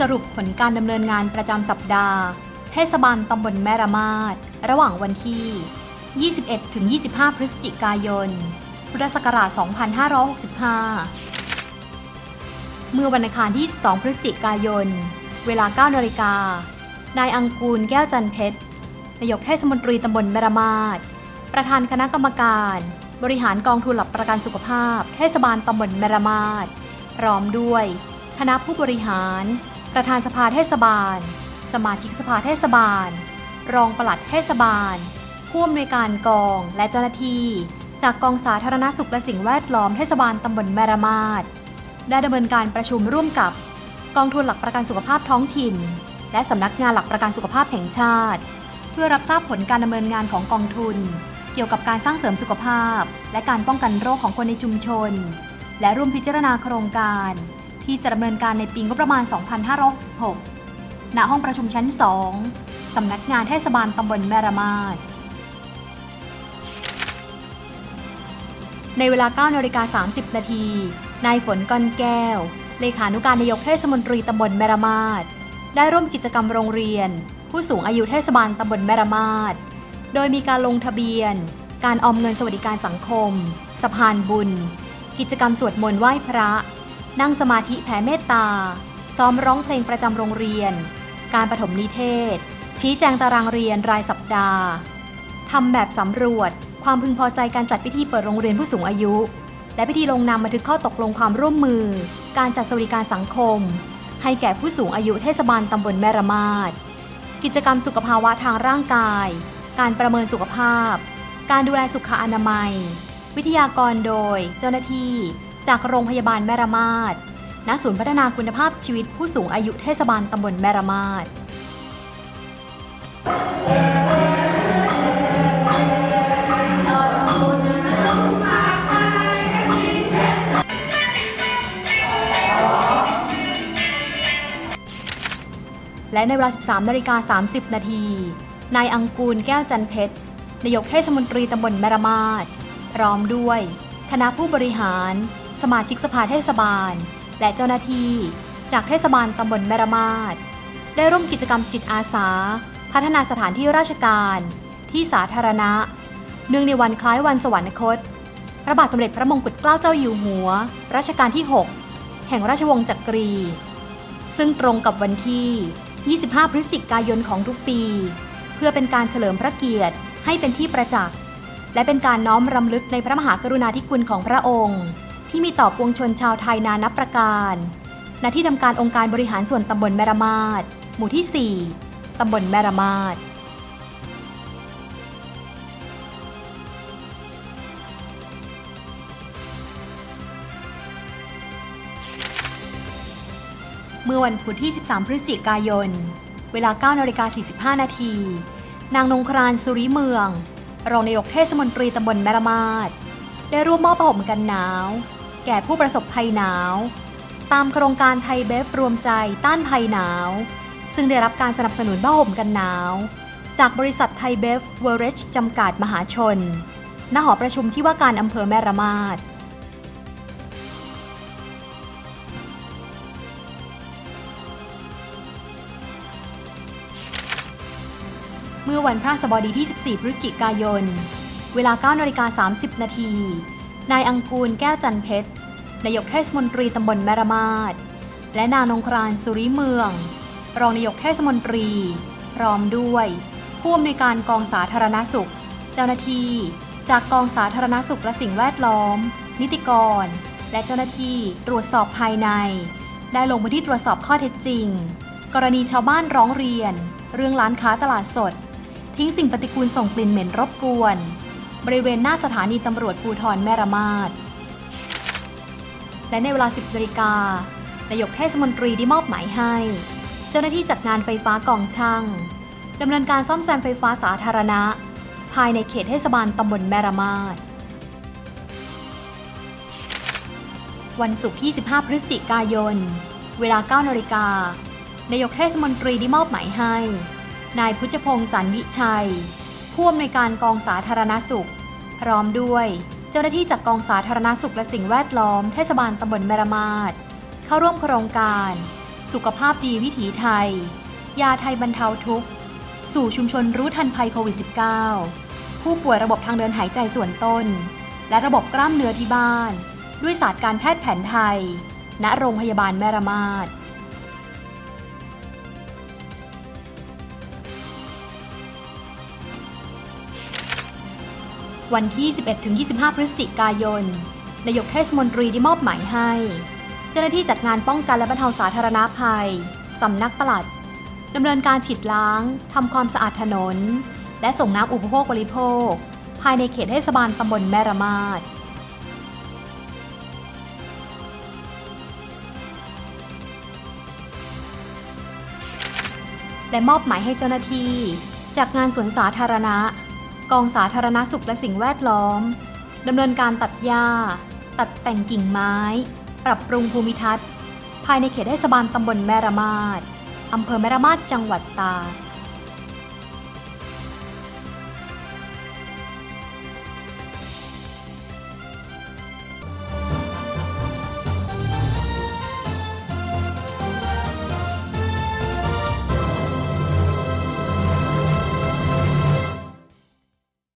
สรุปผลการดำเนินงานประจำสัปดาห์ เทศบาลตำบลแม่ระมาดระหว่างวันที่ 21-25 พฤศจิกายน พุทธศักราช 2565 เมื่อวันอังคารที่ 22 พฤศจิกายน เวลา 9 นาฬิกา นายอังกูลแก้วจันเพชร นายกเทศมนตรีตำบลแม่ระมาดประธานคณะกรรมการ บริหารกองทุนหลักประกันสุขภาพ เทศบาลตำบลแม่ระมาดพร้อมด้วยคณะผู้บริหาร ประธานสภาเทศบาล สมาชิกสภาเทศบาล รองปลัดเทศบาล ผู้อำนวยการกองและเจ้าหน้าที่ จากกองสาธารณสุขและสิ่งแวดล้อมเทศบาลตำบลแมระมาดได้ดำเนินการประชุมร่วมกับ กองทุนหลักประกันสุขภาพท้องถิ่น และสำนักงานหลักประกันสุขภาพแห่งชาติ เพื่อรับทราบผลการดำเนินงานของกองทุน เกี่ยวกับการสร้างเสริมสุขภาพ และการป้องกันโรคของคนในชุมชน และร่วมพิจารณาโครงการ ที่จะดำเนินการในปีงบประมาณ 2566 ณ ห้องประชุมชั้น 2 สำนักงานเทศบาลตำบลแม่ระมาด ในเวลา9นาฬิกา30 นาที นายฝนก้อนแก้ว เลขานุการนายกเทศมนตรีตำบลแม่ระมาด ได้ร่วมกิจกรรมโรงเรียน ผู้สูงอายุเทศบาลตำบลแม่ระมาด โดยมีการลงทะเบียน การออมเงินสวัสดิการสังคม สะพานบุญ กิจกรรมสวดมนต์ไหว้พระ นั่งสมาธิแผ่เมตตา ซ้อมร้องเพลงประจำโรงเรียน การปฐมนิเทศ ชี้แจงตารางเรียนรายสัปดาห์ทำแบบสำรวจ ความพึงพอใจการจัดพิธีเปิดโรงเรียนผู้สูงอายุ และพิธีลงนามบันทึกข้อตกลงความร่วมมือ การจัดสวัสดิการสังคม ให้แก่ผู้สูงอายุเทศบาลตำบลแม่ระมาดกิจกรรมสุขภาวะทางร่างกาย การประเมินสุขภาพ การดูแลสุขอนามัย วิทยากรโดยเจ้าหน้าที่ จากโรงพยาบาลแม่ระมาดณศูนย์พัฒนาคุณภาพชีวิตผู้สูงอายุเทศบาลตำบลแม่ระมาดและในเวลา 13นาฬิกา30 นาที นายอังกูลแก้วจันเพชร นายกเทศมนตรีตำบลแมระมาดพร้อมด้วย คณะผู้บริหาร สมาชิกสภาเทศบาล และเจ้าหน้าที่จากเทศบาลตำบลแมระมาดได้ร่วมกิจกรรมจิตอาสา พัฒนาสถานที่ราชการ ที่สาธารณะ เนื่องในวันคล้ายวันสวรรคต พระบาทสมเด็จพระมงกุฎเกล้าเจ้าอยู่หัว รัชกาลที่ 6 แห่งราชวงศ์จักรี ซึ่งตรงกับวันที่ 25 พฤศจิกายนของทุกปี เพื่อเป็นการเฉลิมพระเกียรติให้เป็นที่ประจักษ์ และเป็นการน้อมรำลึกในพระมหากรุณาธิคุณของพระองค์ ที่มีต่อปวงชนชาวไทยนานับประการ ณ ที่ทำการองค์การบริหารส่วนตำบลแมรมาดหมู่ที่ 4 ตำบลแมรมาดเมื่อวันพุธที่ 13 พฤศจิกายน เวลา9นาฬิกา45 นาที นางนงครานสุริเมือง รองนายกเทศมนตรีตำบลแมรมาดได้ร่วมมอบผ้าห่มกันหนาว แก่ผู้ประสบภัยหนาว ตามโครงการไทยเบฟรวมใจต้านภัยหนาว ซึ่งได้รับการสนับสนุนผ้าห่มกันหนาว จากบริษัทไทยเบฟเวอร์เรจจำกัดมหาชน ณ หอประชุมที่ว่าการอำเภอแม่ระมาดเมื่อวันพระสบดีที่ 14 พฤศจิกายน เวลา9นาฬิกา30 นาที นายอังกูลแก้วจันเพชร นายกเทศมนตรีตำบลแมรมาดและนางนงครานสุริเมือง รองนายกเทศมนตรี พร้อมด้วยผู้อำนวยการกองสาธารณสุข เจ้าหน้าที่ จากกองสาธารณสุขและสิ่งแวดล้อม นิติกร และเจ้าหน้าที่ตรวจสอบภายใน ได้ลงพื้นที่ตรวจสอบข้อเท็จจริง กรณีชาวบ้านร้องเรียน เรื่องร้านค้าตลาดสด ทิ้งสิ่งปฏิกูลส่งกลิ่นเหม็นรบกวน บริเวณหน้าสถานีตำรวจภูธรแม่ระมาดและในเวลา 10นาฬิกานายกเทศมนตรีได้มอบหมายให้ เจ้าหน้าที่จัดงานไฟฟ้ากองช่างดำเนินการซ่อมแซมไฟฟ้าสาธารณะ ภายในเขตเทศบาลตำบลแม่ระมาดวันศุกร์ที่15พฤศจิกายน เวลา 9นาฬิกานายกเทศมนตรีได้มอบหมายให้ นายพุทธพงศ์สันวิชัย ผู้อำนวยการกองสาธารณสุข พร้อมด้วย เจ้าหน้าที่จากกองสาธารณสุขและสิ่งแวดล้อมเทศบาลตำบลแมรมาดเข้าร่วมโครงการ สุขภาพดีวิถีไทย ยาไทยบรรเทาทุกข์ สู่ชุมชนรู้ทันภัยโควิด -19 ผู้ป่วยระบบทางเดินหายใจส่วนต้น และระบบกล้ามเนื้อที่บ้าน ด้วยศาสตร์การแพทย์แผนไทย ณโรงพยาบาลแม่ระมาด วันที่ 11-25 พฤศจิกายน นายกเทศมนตรีได้มอบหมายให้ เจ้าหน้าที่จัดงานป้องกันและบรรเทาสาธารณภัย สำนักปลัดดำเนินการฉีดล้าง ทำความสะอาดถนน และส่งน้ำอุปโภคบริโภค ภายในเขตเทศบาลตำบลแม่ระมาดและมอบหมายให้เจ้าหน้าที่ จากงานสวนสาธารณะ กองสาธารณสุขและสิ่งแวดล้อมดำเนินการตัดหญ้า ตัดแต่งกิ่งไม้ ปรับปรุงภูมิทัศน์ ภายในเขตเทศบาลตำบลแม่ระมาดอำเภอแม่ระมาดจังหวัดตาก